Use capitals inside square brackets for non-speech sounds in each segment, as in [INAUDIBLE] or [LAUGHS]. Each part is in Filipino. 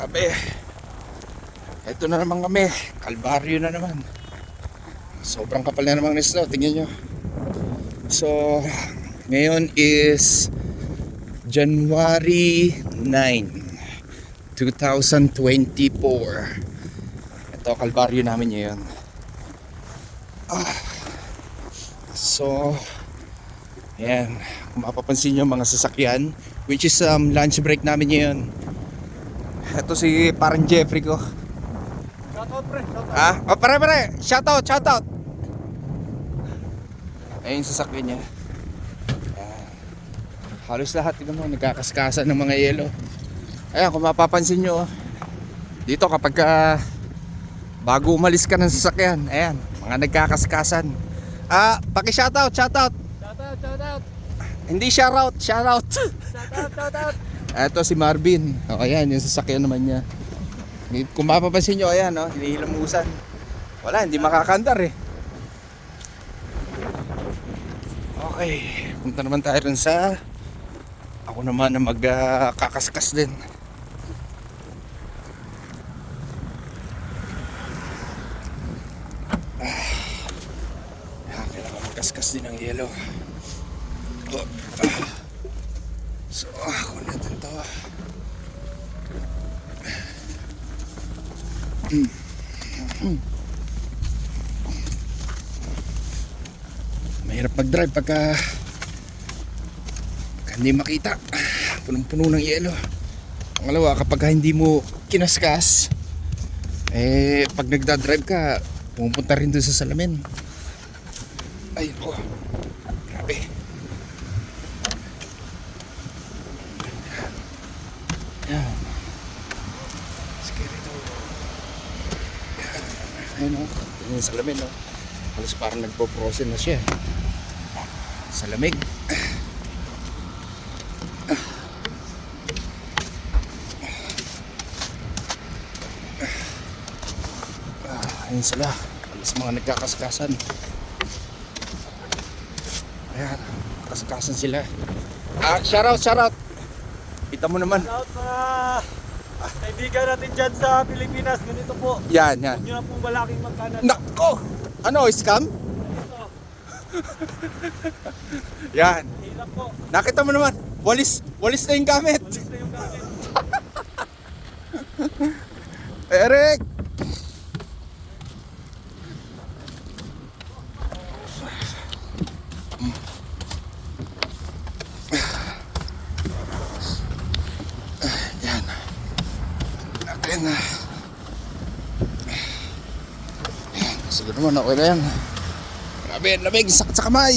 Grabe. Ito na naman kami. Kalbaryo na naman. Sobrang kapal na naman ng snow. Tingnan nyo. So, ngayon is January 9, 2024. Ito, kalbaryo namin ngayon. Ah. So, Ayan, kung mapapansin nyo mga sasakyan Which is um, lunch break namin ngayon Ito si parang Jeffrey ko Shoutout pre, shoutout. Ah, oh, pare pare, shoutout, shoutout Ayun yung sasakyan niya Ayan. Halos lahat ito mo, nagkakaskasan ng mga yelo Ayan, kung mapapansin nyo Dito kapag ka Bago umalis ka ng sasakyan Ayan, mga nagkakaskasan Ah, paki-shoutout, shoutout Shoutout, shoutout. Hindi shoutout, shoutout. Shoutout, shoutout. Ito si Marvin. O ayan, yung sasakyan naman niya. Kung mapapansin nyo, ayan, no, hinihilamusan. Wala, hindi makakandar eh. Okay, punta naman tayo rin sa... Ako naman na magkakaskas din. Ah, kailangan magkaskas din ng yelo. Oh, ah. So, ako natin to. Mahirap mag-drive pagka, pagka hindi makita. Punong-puno ng yelo. Pangalawa, kapag hindi mo kinaskas, eh, pag nagdadrive ka, pumunta rin doon sa salamin. Ay, ko. Grabe. Yan. Scary to. Yan. Ayun o. Tingnan yung salamin o. Halos parang nagpo-frozen na siya. Sa lamig. Ah, ayun sila. Halos mga nagkakaskasan. Ayan. Kaskasan sila. Ah, shoutout, shoutout. Kita mo naman. Shoutout mga kaibigan natin dyan sa Pilipinas. Ganito po. Yan, yan. Huwag nyo na pong balaking magkanan. Nako! Ano, scam? Ito, Yan. hirap po. Nakita mo naman, walis, walis na yung gamit. Walis na yung gamit. [LAUGHS] Eric! Yan. Natin na. Yan, siguro naman okay na yan. Grabe, lamig, sakit sa kamay.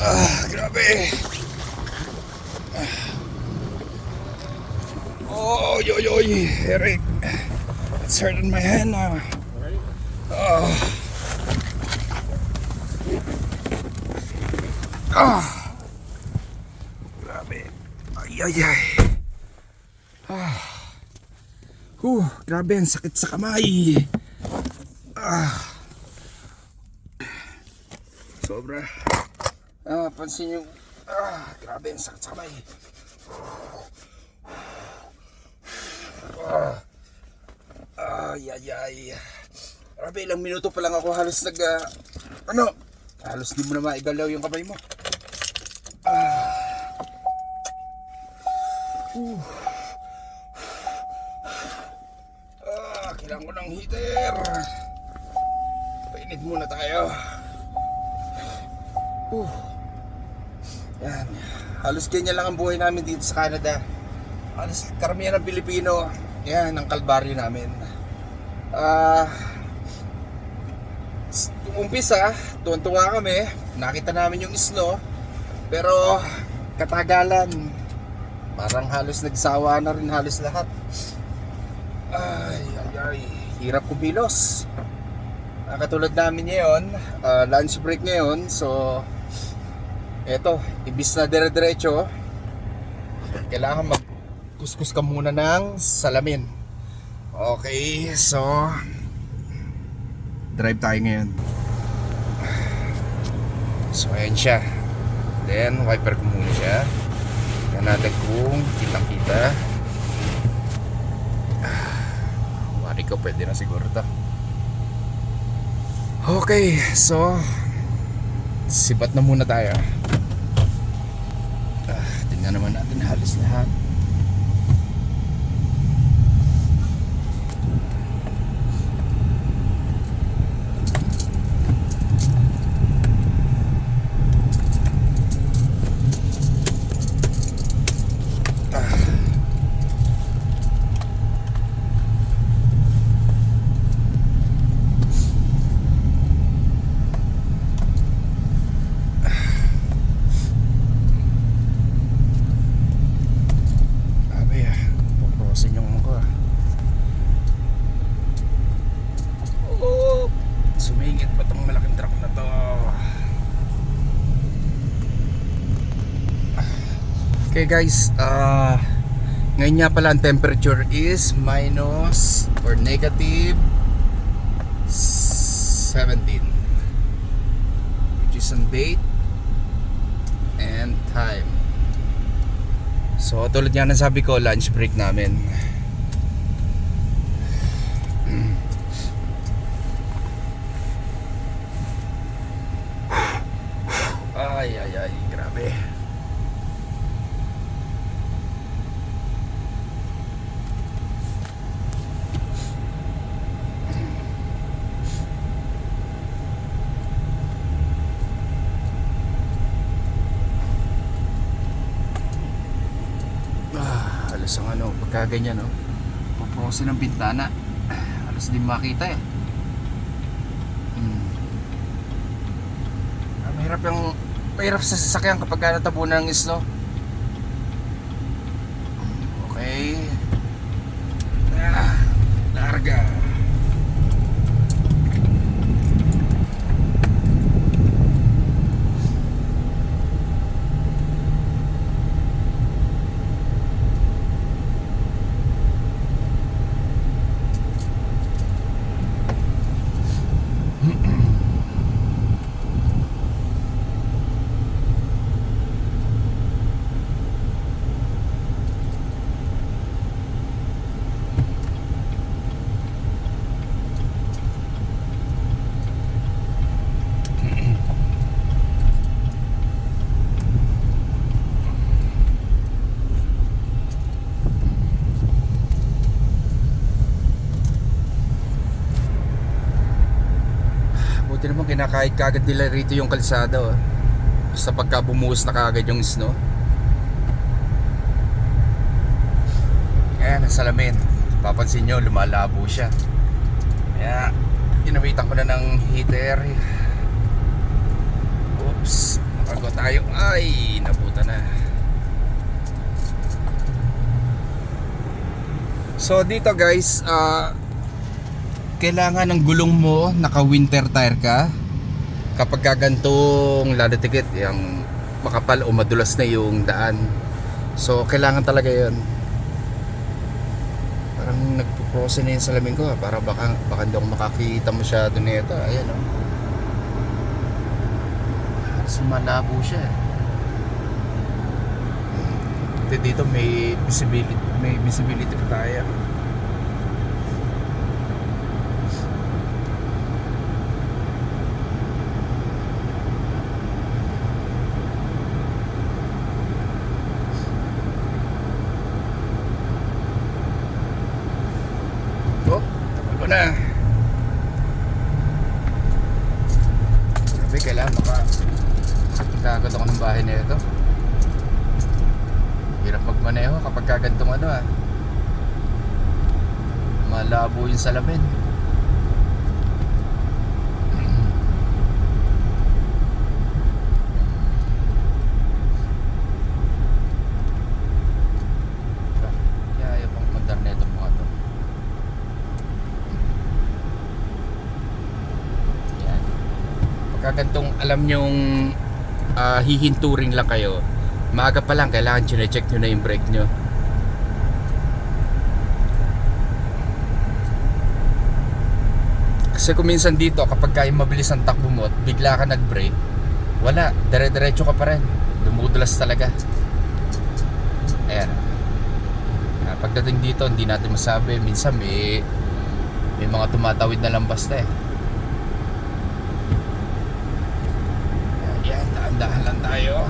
Ah, grabe. Oh, yo, yo, Eric. It's hurting my hand now. Oh. Ah. Ay. Ah. Huh, grabe, ang sakit sa kamay. Ah. Sobra. Ah, pansin yung... Ah, grabe, ang sakit sa kamay. Ah. Ay, ay, ay. Grabe, ilang minuto pa lang ako halos nag... ah, ano? Halos di mo na maigalaw yung kamay mo. Uh. Ah, kailangan ko ng heater. Painit muna tayo. Uh. Yan. Halos ganyan lang ang buhay namin dito sa Canada. Halos karamihan ng Pilipino, yan ang kalbaryo namin. Ah, s- umpisa, tuwan-tuwa kami. Nakita namin yung snow. Pero katagalan, parang halos nagsawa na rin halos lahat. Ay, ay, ay. Hirap kumilos. Ah, katulad namin ngayon, ah, lunch break ngayon, so eto, ibis na dire-diretso, kailangan magkuskus ka muna ng salamin. Okay, so drive tayo ngayon. So ayan siya. Then wiper ko muna siya. Tingnan natin kung kitang kita. Mari ko pwede na siguro to. Okay, so sibat na muna tayo. Ah, tingnan naman natin halos lahat. Sabi ah, puprosin yung ko ah. Oh, sumingit pa tong malaking truck na to. Okay guys, ah ngayon nga pala ang temperature is minus or negative 17 which is on date and time So tulad nga ng sabi ko, lunch break namin. Ay, ay, ay, grabe. Ah, alas ang ano, pagka ganyan, no? Puprosin ng bintana. Alas din makita eh. Hmm. Ah, mahirap yung mahirap sa sasakyan kapag ka natabunan ng isno. Okay. Ah, larga. Buti naman kinakahit kagad nila rito yung kalsada oh. Basta pagka bumuhos na kagad yung snow. Ayan, ang salamin. Papansin nyo, lumalabo siya. Kaya, ginawitan ko na ng heater. Oops, nakago tayo. Ay, nabuta na. So dito guys, ah kailangan ng gulong mo naka winter tire ka kapag kagantong lalo tikit yung makapal o madulas na yung daan. So kailangan talaga yon parang nagpo-prose na yung salamin ko ah. para baka, baka hindi ako makakita masyado nito ayan o halos malabo siya eh. Ito dito may visibility may visibility pa tayo Oh, tagal ko na. Grabe, kailangan maka Kagad ako ng bahay na ito. Hirap magmaneho kapag kagantong ano ah. Malabo yung salamin. Kaya ayaw pang mandar na itong mga to. Yan. Pagka gantong alam nyong ah, hihinturing lang kayo, maaga pa lang kailangan chine-check nyo na yung brake nyo. Kasi kung minsan dito, kapag kaya mabilis ang takbo mo at bigla ka nag-brake, wala, dire-diretso ka pa rin. Dumudulas talaga. Ayan. Ah, pagdating dito, hindi natin masabi. Minsan may, may mga tumatawid na lang basta eh. Ayan, dahan-dahan lang tayo.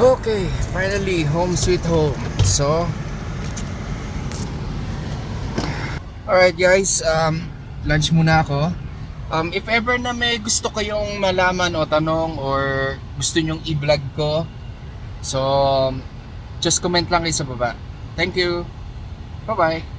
Okay, finally, home sweet home. So, Alright guys, um, lunch muna ako. Um, if ever na may gusto kayong malaman o tanong or gusto nyong i-vlog ko, so, just comment lang kayo sa baba. Thank you. Bye-bye.